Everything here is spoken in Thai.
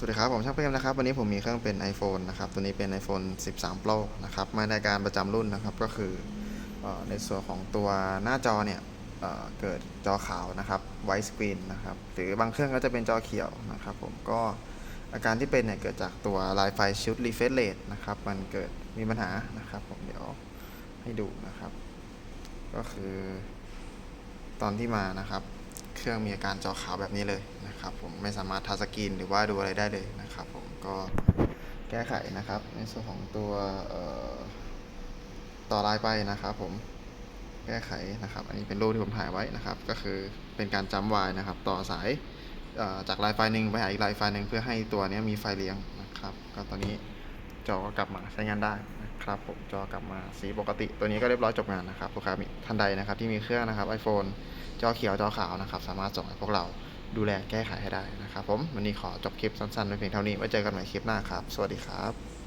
สวัสดีครับ ผมช่างเปรมนะครับ วันนี้ผมมีเครื่องเป็น iPhone นะครับ ตัวนี้เป็น iPhone 13 Pro นะครับ มาในการประจำรุ่นนะครับ ก็คือในส่วนของตัวหน้าจอเนี่ยเเกิดจอขาวนะครับ white screen นะครับ หรือบางเครื่องก็จะเป็นจอเขียวนะครับ ผมก็อาการที่เป็นเนี่ยเกิดจากตัว Wi-Fi Shield Refresh Rate นะครับ มันเกิดมีปัญหานะครับ ผมเดี๋ยวให้ดูนะครับ ก็คือตอนที่มานะครับ เครื่องมีอาการจอขาวแบบนี้เลย นะครับผมไม่สามารถทัชสกรีนหรือว่าดูอะไรได้เลยนะครับผมก็แก้ไขนะครับในส่วนของตัวต่อลายไปนะครับผมแก้ไขนะครับ อันนี้เป็นรูปที่ผมถ่ายไว้นะครับ ก็คือเป็นการจำวายนะครับ ต่อสายจากลายไฟล์หนึ่งไปหาอีกลายไฟล์หนึ่งเพื่อให้ตัวนี้มีไฟเลี้ยงนะครับ ก็ตอนนี้จอก็กลับมาใช้งานได้นะครับผมจอกลับมาสีปกติ ตัวนี้ก็เรียบร้อยจบงานนะครับลูกค้ามีท่านใดนะครับที่มีเครื่องนะครับ iPhone จอเขียวจอขาวนะครับ สามารถส่งให้พวกเรา ดูแลแก้ไขให้ได้นะครับผมวันนี้ขอจบคลิปสั้นๆไว้เพียงเท่านี้ไว้เจอกันใหม่คลิปหน้าครับ สวัสดีครับ